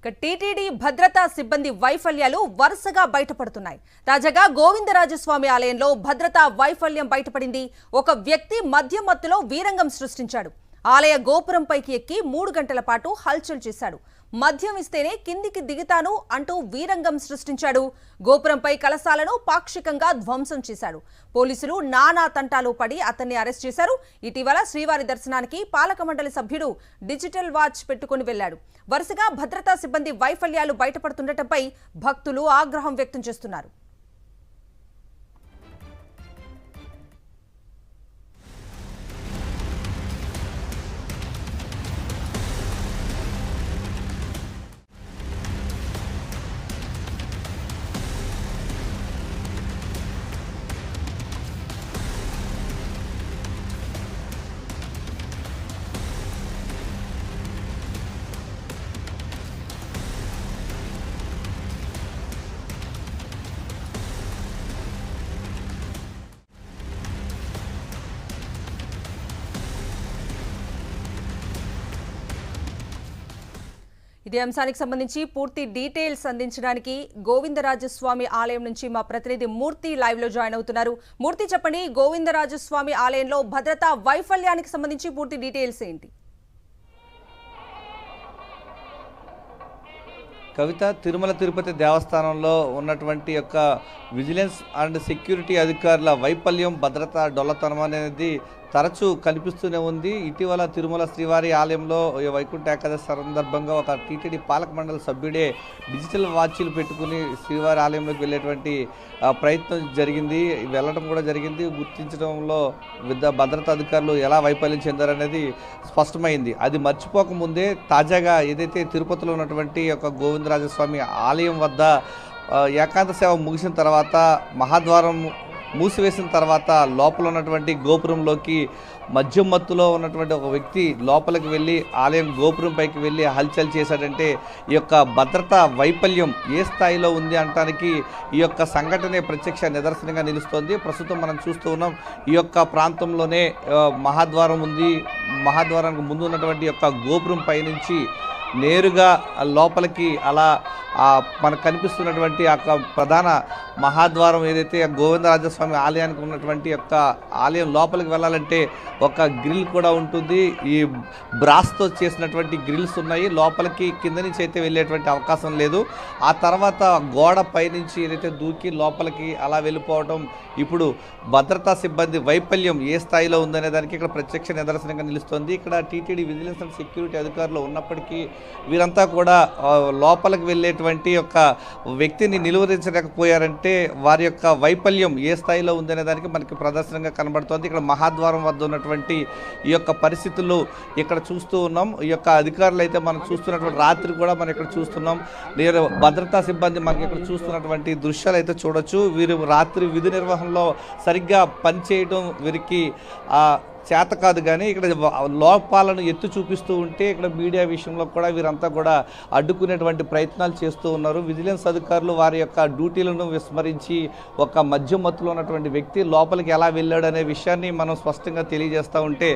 ఇక టీటీడీ భద్రతా సిబ్బంది వైఫల్యాలు వరుసగా బయటపడుతున్నాయి. తాజాగా గోవిందరాజస్వామి ఆలయంలో భద్రతా వైఫల్యం బయటపడింది. ఒక వ్యక్తి మద్యం మత్తులో వీరంగం సృష్టించాడు. ఆలయ గోపురంపైకి ఎక్కి మూడు గంటల పాటు హల్చల్ చేశాడు. మద్యం ఇస్తేనే కిందికి దిగుతాను అంటూ వీరంగం సృష్టించాడు. గోపురంపై కలశాలను పాక్షికంగా ధ్వంసం చేశాడు. పోలీసులు నానా తంటాలు పడి అతన్ని అరెస్ట్ చేశారు. ఇటీవల శ్రీవారి దర్శనానికి పాలక మండలి సభ్యుడు డిజిటల్ వాచ్ పెట్టుకుని వెళ్ళాడు వరుసగా భద్రతా సిబ్బంది వైఫల్యాలు బయటపడుతుండటంపై భక్తులు ఆగ్రహం వ్యక్తం చేస్తున్నారు. ఇదే అంశానికి సంబంధించి పూర్తి డీటెయిల్స్ అందించడానికి గోవిందరాజస్వామి ఆలయం నుంచి మా ప్రతినిధి మూర్తి లైవ్లో జాయిన్ అవుతున్నారు. మూర్తి చెప్పండి గోవిందరాజస్వామి ఆలయంలో భద్రతా వైఫల్యానికి సంబంధించి పూర్తి డీటెయిల్స్ ఏంటి? కవిత తిరుమల తిరుపతి దేవస్థానంలో ఉన్నటువంటి యొక్క విజిలెన్స్ అండ్ సెక్యూరిటీ అధికారుల వైఫల్యం భద్రత డొల్లతనం అనేది తరచూ కనిపిస్తూనే ఉంది. ఇటీవల తిరుమల శ్రీవారి ఆలయంలో వైకుంఠ ఏకాదశి సందర్భంగా ఒక టీటీడీ పాలక మండలి సభ్యుడే డిజిటల్ వాచీలు పెట్టుకుని శ్రీవారి ఆలయంలోకి వెళ్ళేటువంటి ప్రయత్నం జరిగింది. వెళ్ళడం కూడా జరిగింది. గుర్తించడంలో విద్య భద్రతా అధికారులు ఎలా వైఫల్యం చెందారనేది స్పష్టమైంది. అది మర్చిపోకముందే తాజాగా ఏదైతే తిరుపతిలో ఉన్నటువంటి ఒక గోవిందరాజస్వామి ఆలయం వద్ద ఏకాంత సేవ ముగిసిన తర్వాత మహాద్వారం మూసివేసిన తర్వాత లోపల ఉన్నటువంటి గోపురంలోకి మద్యం మత్తులో ఉన్నటువంటి ఒక వ్యక్తి లోపలికి వెళ్ళి ఆలయం గోపురం పైకి వెళ్ళి హల్చల్ చేశాడంటే ఈ యొక్క భద్రత వైఫల్యం ఏ స్థాయిలో ఉంది అనటానికి ఈ యొక్క సంఘటనే ప్రత్యక్ష నిదర్శనంగా నిలుస్తోంది. ప్రస్తుతం మనం చూస్తూ ఉన్నాం ఈ యొక్క ప్రాంతంలోనే మహాద్వారం ఉంది. మహాద్వారానికి ముందు ఉన్నటువంటి యొక్క గోపురం పైనుంచి నేరుగా లోపలికి అలా మనకు కనిపిస్తున్నటువంటి ఆ యొక్క ప్రధాన మహాద్వారం ఏదైతే ఆ గోవిందరాజస్వామి ఆలయానికి ఉన్నటువంటి యొక్క ఆలయం లోపలికి వెళ్ళాలంటే ఒక గ్రిల్ కూడా ఉంటుంది. ఈ బ్రాస్తో చేసినటువంటి గ్రిల్స్ ఉన్నాయి. లోపలికి కింద నుంచి అయితే వెళ్ళేటువంటి అవకాశం లేదు. ఆ తర్వాత గోడ పైనుంచి ఏదైతే దూకి లోపలికి అలా వెళ్ళిపోవడం ఇప్పుడు భద్రతా సిబ్బంది వైఫల్యం ఏ స్థాయిలో ఉందనే దానికి ఇక్కడ ప్రత్యక్ష నిదర్శనంగా నిలుస్తోంది. ఇక్కడ టీటీడీ విజిలెన్స్ అండ్ సెక్యూరిటీ అధికారులు ఉన్నప్పటికీ వీరంతా కూడా లోపలికి వెళ్ళేటువంటి యొక్క వ్యక్తిని నిలువరించలేకపోయారంటే వారి యొక్క వైఫల్యం ఏ స్థాయిలో ఉందనే దానికి మనకి ప్రదర్శనంగా కనబడుతోంది. ఇక్కడ మహాద్వారం వద్ద ఉన్నటువంటి ఈ యొక్క పరిస్థితులు ఇక్కడ చూస్తూ ఉన్నాం. ఈ యొక్క అధికారులు అయితే మనం చూస్తున్నటువంటి రాత్రి కూడా మనం ఇక్కడ చూస్తున్నాం. నేను భద్రతా సిబ్బంది మనకి ఇక్కడ చూస్తున్నటువంటి దృశ్యాలు అయితే చూడొచ్చు. వీరు రాత్రి విధి నిర్వహణలో సరిగ్గా పనిచేయడం వీరికి చేత కాదు కానీ ఇక్కడ లోపాలను ఎత్తు చూపిస్తూ ఉంటే ఇక్కడ మీడియా విషయంలో కూడా వీరంతా కూడా అడ్డుకునేటువంటి ప్రయత్నాలు చేస్తూ ఉన్నారు. విజిలెన్స్ అధికారులు వారి యొక్క డ్యూటీలను విస్మరించి ఒక మధ్య మత్తులో ఉన్నటువంటి వ్యక్తి లోపలికి ఎలా వెళ్ళాడు అనే విషయాన్ని మనం స్పష్టంగా తెలియజేస్తూ ఉంటే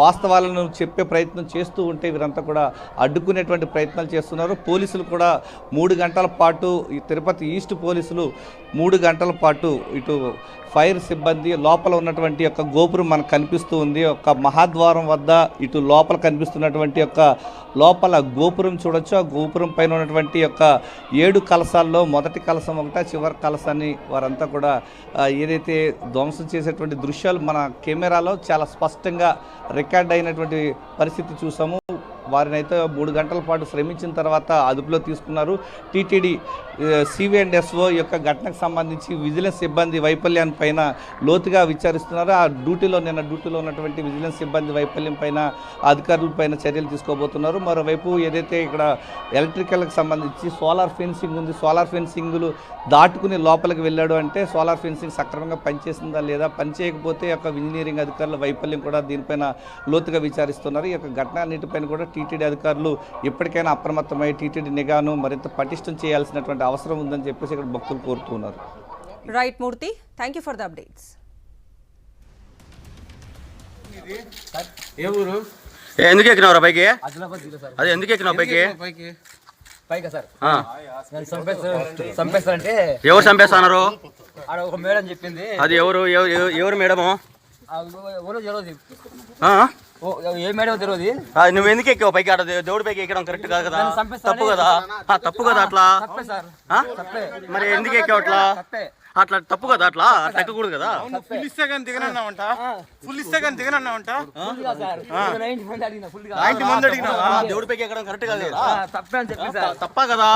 వాస్తవాలను చెప్పే ప్రయత్నం చేస్తూ ఉంటే వీరంతా కూడా అడ్డుకునేటువంటి ప్రయత్నాలు చేస్తున్నారు. పోలీసులు కూడా మూడు గంటల పాటు ఈ తిరుపతి ఈస్ట్ పోలీసులు మూడు గంటల పాటు ఇటు ఫైర్ సిబ్బంది లోపల ఉన్నటువంటి యొక్క గోపురం మనకు కనిపిస్తూ ఉంది. ఒక మహాద్వారం వద్ద ఇటు లోపల కనిపిస్తున్నటువంటి యొక్క లోపల గోపురం చూడొచ్చు. ఆ గోపురం పైన ఉన్నటువంటి యొక్క ఏడు కలశాల్లో మొదటి కలసం ఒకట చివరి కలశాన్ని వారంతా కూడా ఏదైతే ధ్వంసం చేసేటువంటి దృశ్యాలు మన కెమెరాలో చాలా స్పష్టంగా రికార్డ్ అయినటువంటి పరిస్థితి చూసాము. వారిని అయితే మూడు గంటల పాటు శ్రమించిన తర్వాత అదుపులో తీసుకున్నారు. టీటీడీ సివి యొక్క ఘటనకు సంబంధించి విజిలెన్స్ సిబ్బంది వైఫల్యాన్ని పైన లోతుగా విచారిస్తున్నారు. ఆ డ్యూటీలో నిన్న డ్యూటీలో ఉన్నటువంటి విజిలెన్స్ సిబ్బంది వైఫల్యం పైన అధికారుల పైన చర్యలు తీసుకోబోతున్నారు. మరోవైపు ఏదైతే ఇక్కడ ఎలక్ట్రికల్కి సంబంధించి సోలార్ ఫెన్సింగ్ ఉంది సోలార్ ఫెన్సింగ్లు దాటుకుని లోపలికి వెళ్ళాడు అంటే సోలార్ ఫెన్సింగ్ సక్రమంగా పనిచేసిందా లేదా పనిచేయకపోతే యొక్క ఇంజనీరింగ్ అధికారుల వైఫల్యం కూడా దీనిపైన లోతుగా విచారిస్తున్నారు. ఈ యొక్క ఘటన ఘటనన్నిటిపైన కూడా టీటీడీ అధికారులు ఎప్పటికైనా అప్రమత్తమై టీటీడీ నిఘాను మరింత పటిష్టం చేయాల్సినటువంటి అవసరం ఉందని చెప్పేసి ఇక్కడ భక్తులు కోరుతున్నారు. Right Murthy thank you for the updates ఏ ఊరు? ఏ, ఎందుకు ఎక్కినావురా పైకి? అదే ఎందుకు ఎక్కినావు పైకి? సార్? చంపేస్తారంటే ఎవరు చంపేస్తున్నారు? ఆడ ఒక మేడం చెప్పింది. అది ఎవరు? ఎవ- ఎవ- ఎవరు మేడము? ఎవరో తెలియదు ఏ మేడం తెలియదు ఆ, నువ్వు ఎందుకు ఎక్కావు? పైకి ఆడ దేవుడి పైకి ఎక్కడం కరెక్ట్ కాదు? కదా తప్పు కదా? ఆ, తప్పు కదా అట్లా? తప్పే సార్. ఆ? తప్పే. మరి ఎందుకు ఎక్కావు అట్లా? తప్పే. అట్లా తప్పు కదా అట్లా? ఎక్కకూడదు కదా? ఫుల్ ఇస్తే కానీ దిగనన్నావంట? ఫుల్ ఇస్తే కానీ దిగనన్నావంట? ఫుల్గా సార్. నైన్టీ మంది అడిగిన ఫుల్గా ఆ, దేవుడి పైకి ఎక్కడం కరెక్ట్ కాదు తప్పే అని చెప్పి సార్. తప్పా కదా?